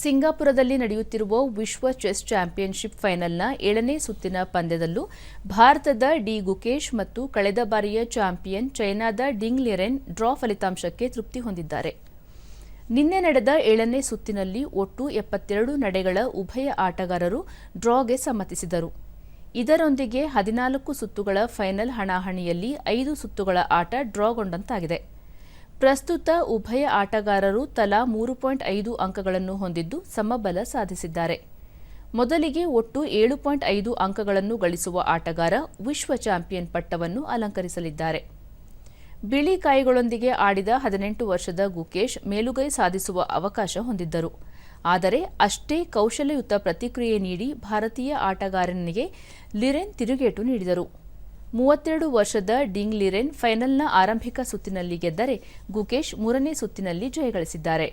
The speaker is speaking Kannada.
ಸಿಂಗಾಪುರದಲ್ಲಿ ನಡೆಯುತ್ತಿರುವ ವಿಶ್ವ ಚೆಸ್ ಚಾಂಪಿಯನ್ಶಿಪ್ ಫೈನಲ್ನ ಏಳನೇ ಸುತ್ತಿನ ಪಂದ್ಯದಲ್ಲೂ ಭಾರತದ ಡಿ ಗುಕೇಶ್ ಮತ್ತು ಕಳೆದ ಬಾರಿಯ ಚಾಂಪಿಯನ್ ಚೈನಾದ ಡಿಂಗ್ ಲಿರೆನ್ ಡ್ರಾ ಫಲಿತಾಂಶಕ್ಕೆ ತೃಪ್ತಿ ಹೊಂದಿದ್ದಾರೆ. ನಿನ್ನೆ ನಡೆದ ಏಳನೇ ಸುತ್ತಿನಲ್ಲಿ ಒಟ್ಟು ಎಪ್ಪತ್ತೆರಡು ನಡೆಗಳ ಉಭಯ ಆಟಗಾರರು ಡ್ರಾಗೆ ಸಮ್ಮತಿಸಿದರು. ಇದರೊಂದಿಗೆ ಹದಿನಾಲ್ಕು ಸುತ್ತುಗಳ ಫೈನಲ್ ಹಣಾಹಣಿಯಲ್ಲಿ ಐದು ಸುತ್ತುಗಳ ಆಟ ಡ್ರಾಗೊಂಡಂತಾಗಿದೆ. ಪ್ರಸ್ತುತ ಉಭಯ ಆಟಗಾರರು ತಲಾ ಮೂರು ಪಾಯಿಂಟ್ ಐದು ಅಂಕಗಳನ್ನು ಹೊಂದಿದ್ದು ಸಮಬಲ ಸಾಧಿಸಿದ್ದಾರೆ. ಮೊದಲಿಗೆ ಒಟ್ಟು ಏಳು ಪಾಯಿಂಟ್ ಐದು ಅಂಕಗಳನ್ನು ಗಳಿಸುವ ಆಟಗಾರ ವಿಶ್ವ ಚಾಂಪಿಯನ್ ಪಟ್ಟವನ್ನು ಅಲಂಕರಿಸಲಿದ್ದಾರೆ. ಬಿಳಿ ಕಾಯಿಗಳೊಂದಿಗೆ ಆಡಿದ ಹದಿನೆಂಟು ವರ್ಷದ ಗುಕೇಶ್ ಮೇಲುಗೈ ಸಾಧಿಸುವ ಅವಕಾಶ ಹೊಂದಿದ್ದರು. ಆದರೆ ಅಷ್ಟೇ ಕೌಶಲ್ಯಯುತ ಪ್ರತಿಕ್ರಿಯೆ ನೀಡಿ ಭಾರತೀಯ ಆಟಗಾರನಿಗೆ ಲಿರೆನ್ ತಿರುಗೇಟು ನೀಡಿದರು. ಮೂವತ್ತೆರಡು ವರ್ಷದ ಡಿಂಗ್ ಲಿರೆನ್ ಫೈನಲ್ನ ಆರಂಭಿಕ ಸುತ್ತಿನಲ್ಲಿ ಗೆದ್ದರೆ ಗುಕೇಶ್ ಮೂರನೇ ಸುತ್ತಿನಲ್ಲಿ ಜಯಗಳಿಸಿದ್ದಾರೆ